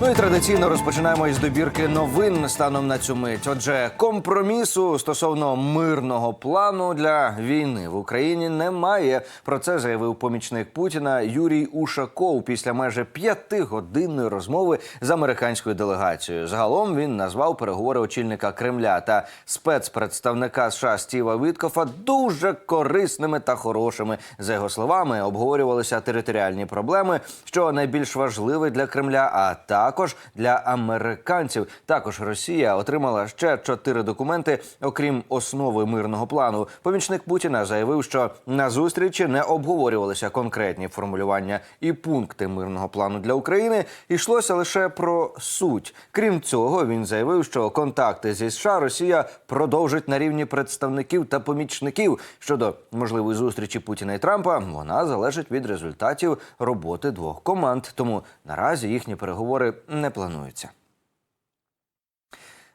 Ну і традиційно розпочинаємо із добірки новин станом на цю мить. Отже, компромісу стосовно мирного плану для війни в Україні немає. Про це заявив помічник Путіна Юрій Ушаков після майже п'ятигодинної розмови з американською делегацією. Загалом він назвав переговори очільника Кремля та спецпредставника США Стіва Віткофа дуже корисними та хорошими. За його словами, обговорювалися територіальні проблеми, що найбільш важливе для Кремля, а також для американців. Також Росія отримала ще чотири документи, окрім основи мирного плану. Помічник Путіна заявив, що на зустрічі не обговорювалися конкретні формулювання і пункти мирного плану для України. Йшлося лише про суть. Крім цього, він заявив, що контакти зі США Росія продовжить на рівні представників та помічників щодо можливої зустрічі Путіна і Трампа. Вона залежить від результатів роботи двох команд. Тому наразі їхні переговори не плануються.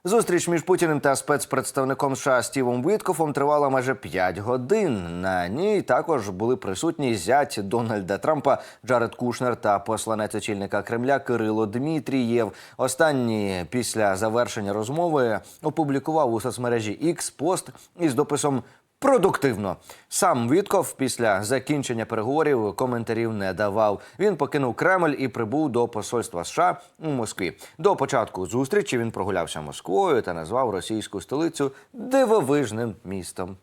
Зустріч між Путіним та спецпредставником США Стівом Віткофом тривала майже 5 годин. На ній також були присутні зять Дональда Трампа Джаред Кушнер та посланець очільника Кремля Кирило Дмитрієв. Останній після завершення розмови опублікував у соцмережі X пост із дописом. Продуктивно сам Вітков після закінчення переговорів коментарів не давав. Він покинув Кремль і прибув до посольства США у Москві. До початку зустрічі він прогулявся Москвою та назвав російську столицю дивовижним містом.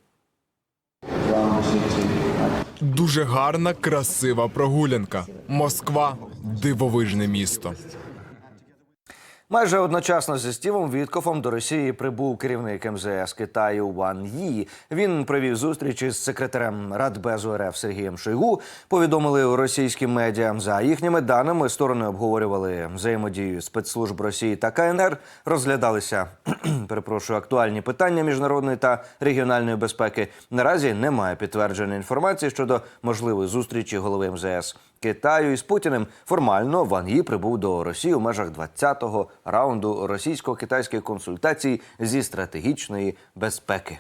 Дуже гарна, красива прогулянка. Москва дивовижне місто. Майже одночасно зі Стівом Віткофом до Росії прибув керівник МЗС Китаю Ван Ї. Він провів зустріч із секретарем Радбезу РФ Сергієм Шойгу. Повідомили російські медіа. За їхніми даними сторони обговорювали взаємодію спецслужб Росії та КНР. Розглядалися перепрошую актуальні питання міжнародної та регіональної безпеки. Наразі немає підтвердженої інформації щодо можливої зустрічі голови МЗС. Китаю із Путіним формально Ван Ї прибув до Росії у межах 20-го раунду російсько-китайських консультацій зі стратегічної безпеки.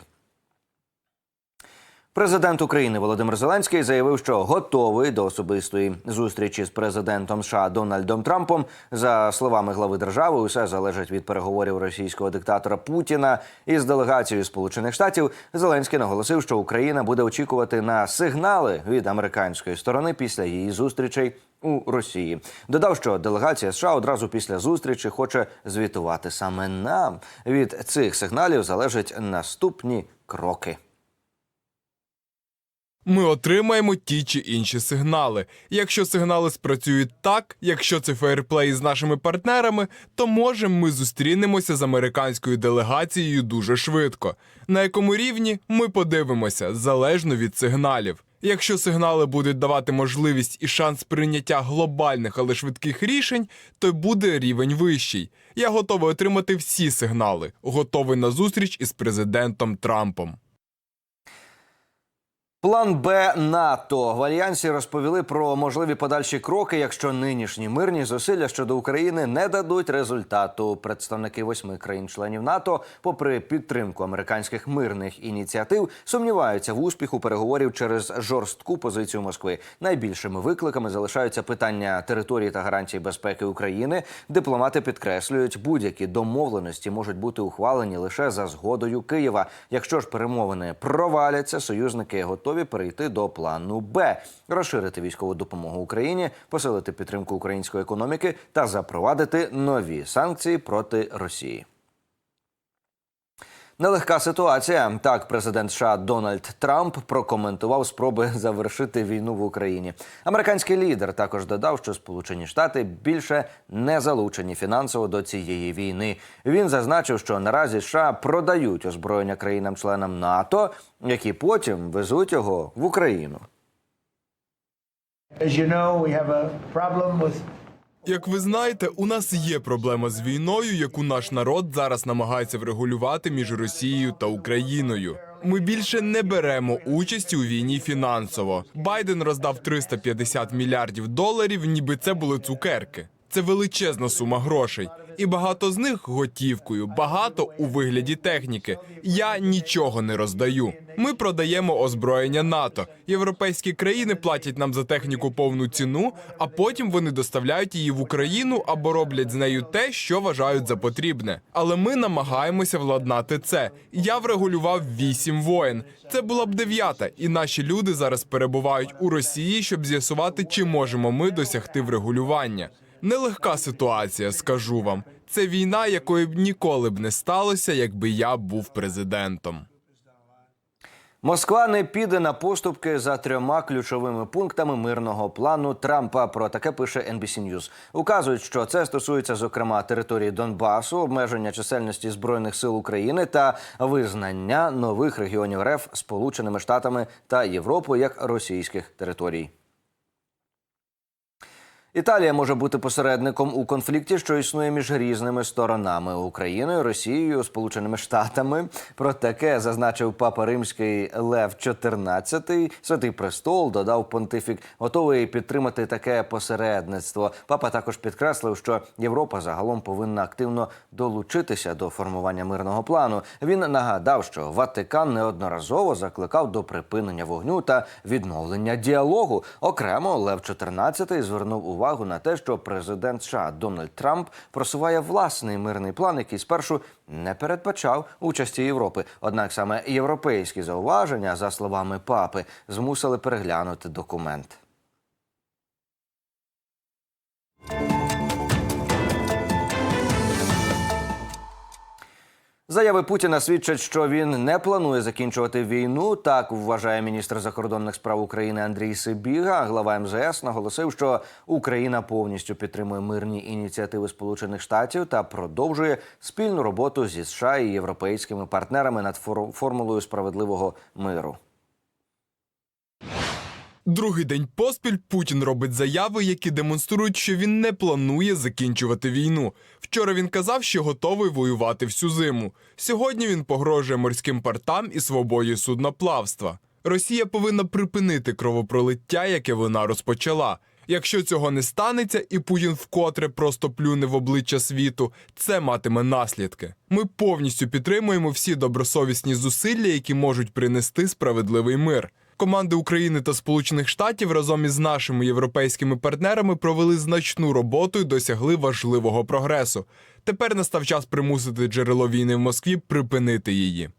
Президент України Володимир Зеленський заявив, що готовий до особистої зустрічі з президентом США Дональдом Трампом. За словами глави держави, усе залежить від переговорів російського диктатора Путіна із делегацією Сполучених Штатів. Зеленський наголосив, що Україна буде очікувати на сигнали від американської сторони після її зустрічей. У Росії додав, що делегація США одразу після зустрічі хоче звітувати саме нам. Від цих сигналів залежать наступні кроки. Ми отримаємо ті чи інші сигнали. Якщо сигнали спрацюють так, якщо це фейерплей з нашими партнерами, то може ми зустрінемося з американською делегацією дуже швидко. На якому рівні ми подивимося залежно від сигналів. Якщо сигнали будуть давати можливість і шанс прийняття глобальних, але швидких рішень, то буде рівень вищий. Я готовий отримати всі сигнали, готовий на зустріч із президентом Трампом. План Б НАТО в альянсі розповіли про можливі подальші кроки, якщо нинішні мирні зусилля щодо України не дадуть результату. Представники восьми країн-членів НАТО, попри підтримку американських мирних ініціатив, сумніваються в успіху переговорів через жорстку позицію Москви. Найбільшими викликами залишаються питання території та гарантій безпеки України. Дипломати підкреслюють, будь-які домовленості можуть бути ухвалені лише за згодою Києва. Якщо ж перемовини проваляться, союзники готові перейти до плану Б, розширити військову допомогу Україні, посилити підтримку української економіки та запровадити нові санкції проти Росії. Нелегка ситуація. Так, президент США Дональд Трамп прокоментував спроби завершити війну в Україні. Американський лідер також додав, що Сполучені Штати більше не залучені фінансово до цієї війни. Він зазначив, що наразі США продають озброєння країнам-членам НАТО, які потім везуть його в Україну. As you know, we have a problem with Як ви знаєте, у нас є проблема з війною, яку наш народ зараз намагається врегулювати між Росією та Україною. Ми більше не беремо участі у війні фінансово. Байден роздав 350 мільярдів доларів, ніби це були цукерки. Це величезна сума грошей, і багато з них готівкою, багато у вигляді техніки. Я нічого не роздаю. Ми продаємо озброєння НАТО. Європейські країни платять нам за техніку повну ціну, а потім вони доставляють її в Україну або роблять з нею те, що вважають за потрібне. Але ми намагаємося владнати це. Я врегулював вісім воєн. Це була б дев'ята, і наші люди зараз перебувають у Росії, щоб з'ясувати, чи можемо ми досягти врегулювання. Нелегка ситуація, скажу вам. Це війна, якої б ніколи б не сталося, якби я був президентом. Москва не піде на поступки за трьома ключовими пунктами мирного плану Трампа. Про таке пише NBC News. Указують, що це стосується зокрема території Донбасу, обмеження чисельності збройних сил України та визнання нових регіонів РФ Сполученими Штатами та Європою як російських територій. Італія може бути посередником у конфлікті, що існує між різними сторонами Україною, Росією, Сполученими Штатами. Про таке зазначив папа римський Лев XIV. Святий престол додав понтифік, готовий підтримати таке посередництво. Папа також підкреслив, що Європа загалом повинна активно долучитися до формування мирного плану. Він нагадав, що Ватикан неодноразово закликав до припинення вогню та відновлення діалогу. Окремо Лев XIV звернув увагу на те, що президент США Дональд Трамп просуває власний мирний план, який спершу не передбачав участі Європи. Однак саме європейські зауваження, за словами папи, змусили переглянути документ. Заяви Путіна свідчать, що він не планує закінчувати війну. Так вважає міністр закордонних справ України Андрій Сибіга. Глава МЗС наголосив, що Україна повністю підтримує мирні ініціативи Сполучених Штатів та продовжує спільну роботу зі США і європейськими партнерами над фор- формулою справедливого миру. Другий день поспіль Путін робить заяви, які демонструють, що він не планує закінчувати війну. Вчора він казав, що готовий воювати всю зиму. Сьогодні він погрожує морським портам і свободі судноплавства. Росія повинна припинити кровопролиття, яке вона розпочала. Якщо цього не станеться, і Путін вкотре просто плюне в обличчя світу, це матиме наслідки. Ми повністю підтримуємо всі добросовісні зусилля, які можуть принести справедливий мир. Команди України та Сполучених Штатів разом із нашими європейськими партнерами провели значну роботу і досягли важливого прогресу. Тепер настав час примусити джерело війни в Москві припинити її.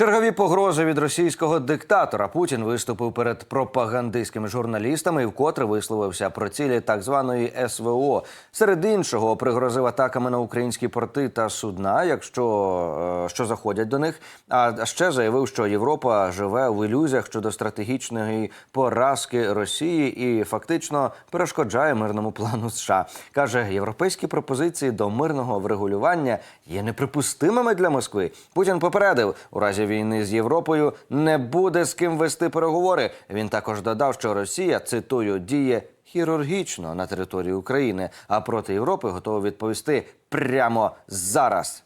Чергові погрози від російського диктатора Путін виступив перед пропагандистськими журналістами і вкотре висловився про цілі так званої СВО. Серед іншого пригрозив атаками на українські порти та судна, якщо е, що заходять до них. А ще заявив, що Європа живе в ілюзіях щодо стратегічної поразки Росії і фактично перешкоджає мирному плану США. каже, європейські пропозиції до мирного врегулювання є неприпустимими для Москви. Путін попередив у разі війни з Європою не буде з ким вести переговори. Він також додав, що Росія цитую діє хірургічно на території України, а проти Європи готова відповісти прямо зараз.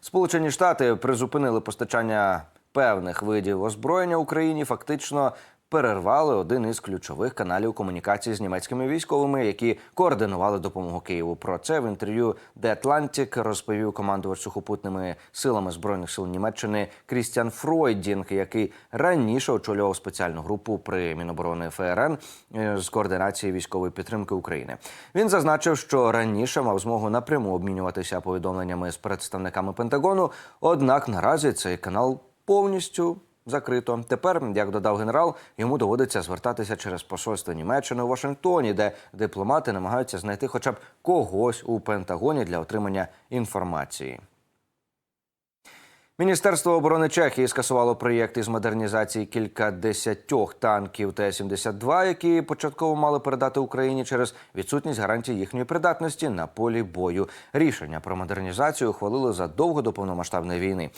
Сполучені Штати призупинили постачання певних видів озброєння Україні. Фактично перервали один із ключових каналів комунікації з німецькими військовими, які координували допомогу Києву. Про це в інтерв'ю The Atlantic розповів командувач сухопутними силами збройних сил Німеччини Крістіан Фройдінг, який раніше очолював спеціальну групу при Міноборони ФРН е, з координації військової підтримки України. Він зазначив, що раніше мав змогу напряму обмінюватися повідомленнями з представниками Пентагону. Однак наразі цей канал повністю закрито. Тепер, як додав генерал, йому доводиться звертатися через посольство Німеччини у Вашингтоні, де дипломати намагаються знайти хоча б когось у Пентагоні для отримання інформації. Міністерство оборони Чехії скасувало проєкт із модернізації кількадесятьох танків Т-72, які початково мали передати Україні через відсутність гарантій їхньої придатності на полі бою. Рішення про модернізацію ухвалили задовго до повномасштабної війни.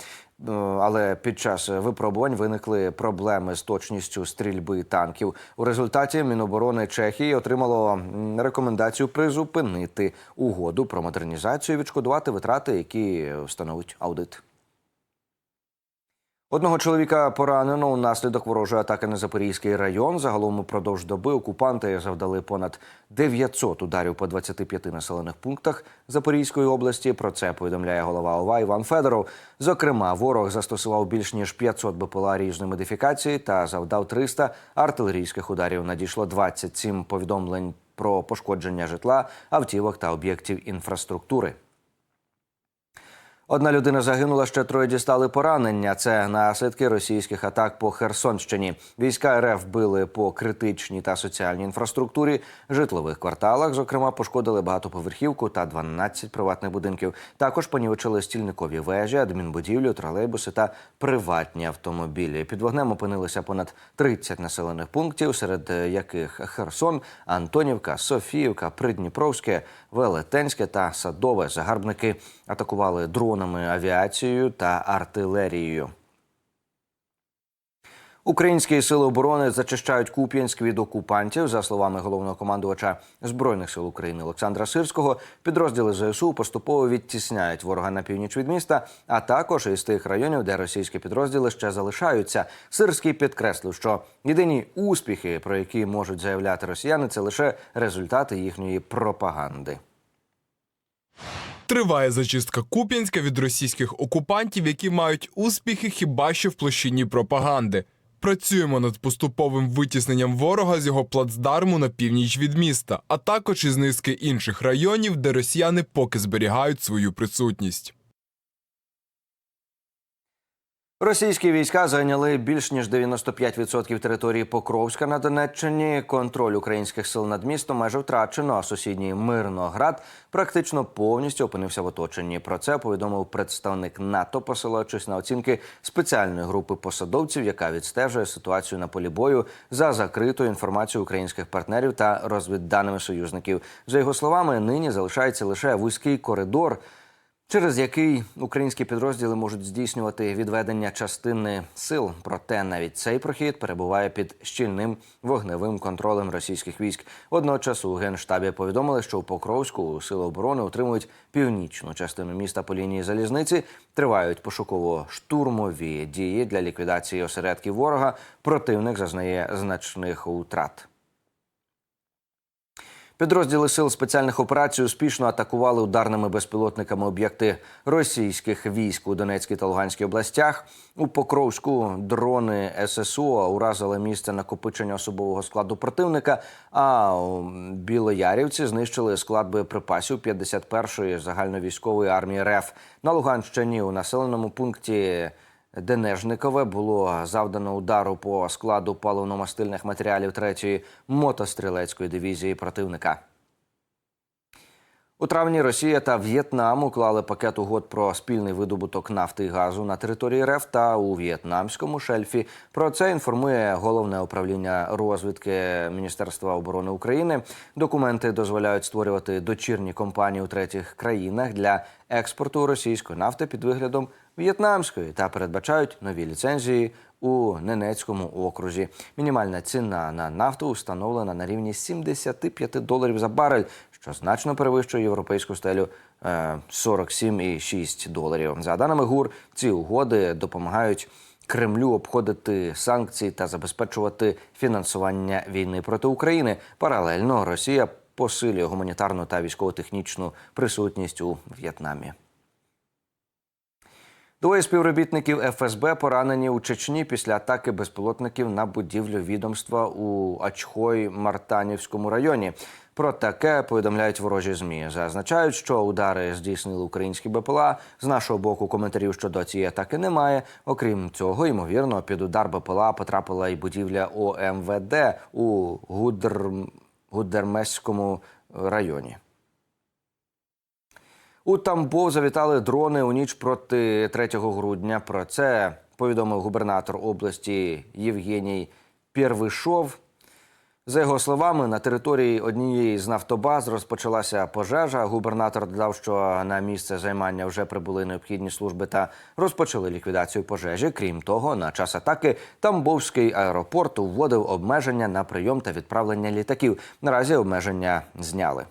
Е, Але під час випробувань виникли проблеми з точністю стрільби танків. У результаті Міноборони Чехії отримало рекомендацію призупинити угоду про модернізацію відшкодувати витрати, які встановить аудит. Одного чоловіка поранено унаслідок ворожої атаки на Запорізький район. Загалом упродовж доби окупанти завдали понад 900 ударів по 25 населених пунктах Запорізької області. Про це повідомляє голова ОВА Іван Федоров. Зокрема, ворог застосував більш ніж 500 БПЛА різної модифікації та завдав 300 артилерійських ударів. Надійшло 27 повідомлень про пошкодження житла, автівок та об'єктів інфраструктури. Одна людина загинула, ще троє дістали поранення. Це наслідки російських атак по Херсонщині. Війська РФ били по критичній та соціальній інфраструктурі, житлових кварталах. Зокрема, пошкодили багатоповерхівку та 12 приватних будинків. Також понівечили стільникові вежі, адмінбудівлю, тролейбуси та приватні автомобілі. Під вогнем опинилися понад 30 населених пунктів, серед яких Херсон, Антонівка, Софіївка, Придніпровське, Велетенське та Садове. Загарбники атакували дронами, авіацією та артилерією. Українські сили оборони зачищають Куп'янськ від окупантів. За словами головного командувача збройних сил України Олександра Сирського, підрозділи ЗСУ поступово відтісняють ворога на північ від міста, а також із тих районів, де російські підрозділи ще залишаються. Сирський підкреслив, що єдині успіхи, про які можуть заявляти росіяни, це лише результати їхньої пропаганди. Триває зачистка Куп'янська від російських окупантів, які мають успіхи хіба що в площині пропаганди. Працюємо над поступовим витісненням ворога з його плацдарму на північ від міста, а також із низки інших районів, де росіяни поки зберігають свою присутність. Російські війська зайняли більш ніж 95% території Покровська на Донеччині. Контроль українських сил над містом майже втрачено. А сусідній Мирноград практично повністю опинився в оточенні. Про це повідомив представник НАТО, посилаючись на оцінки спеціальної групи посадовців, яка відстежує ситуацію на полі бою за закритою інформацією українських партнерів та розвідданими союзників. За його словами, нині залишається лише вузький коридор через який українські підрозділи можуть здійснювати відведення частини сил. Проте навіть цей прохід перебуває під щільним вогневим контролем російських військ. Водночас у генштабі повідомили, що у Покровську сили оборони утримують північну частину міста по лінії залізниці. Тривають пошуково-штурмові дії для ліквідації осередків ворога. Противник зазнає значних утрат. Підрозділи сил спеціальних операцій успішно атакували ударними безпілотниками об'єкти російських військ у Донецькій та Луганській областях. У Покровську дрони ССО уразили місце накопичення особового складу противника. А у Білоярівці знищили склад боєприпасів 51-ї загальновійськової армії РФ на Луганщині у населеному пункті. Денежникове було завдано удару по складу паливно-мастильних матеріалів 3-ї мотострілецької дивізії противника. У травні Росія та В'єтнам уклали пакет угод про спільний видобуток нафти і газу на території РФ та у В'єтнамському шельфі. Про це інформує головне управління розвідки Міністерства оборони України. Документи дозволяють створювати дочірні компанії у третіх країнах для експорту російської нафти під виглядом в'єтнамської та передбачають нові ліцензії у Ненецькому окрузі. Мінімальна ціна на нафту встановлена на рівні 75 доларів за барель, що значно перевищує європейську стелю е, 47,6 доларів. За даними ГУР, ці угоди допомагають. Кремлю обходити санкції та забезпечувати фінансування війни проти України. Паралельно Росія посилює гуманітарну та військово-технічну присутність у В'єтнамі. Двоє співробітників ФСБ поранені у Чечні після атаки безпілотників на будівлю відомства у Ачхой-Мартанівському районі. Про таке повідомляють ворожі змі. Зазначають, що удари здійснили українські БПЛА. З нашого боку коментарів щодо цієї атаки немає. Окрім цього, ймовірно, під удар БПЛА потрапила і будівля ОМВД у Гудр... Гудермеському районі. У Тамбов завітали дрони у ніч проти 3 грудня. Про це повідомив губернатор області Євгеній Первишов. За його словами, на території однієї з нафтобаз розпочалася пожежа. Губернатор додав, що на місце займання вже прибули необхідні служби та розпочали ліквідацію пожежі. Крім того, на час атаки Тамбовський аеропорт вводив обмеження на прийом та відправлення літаків. Наразі обмеження зняли.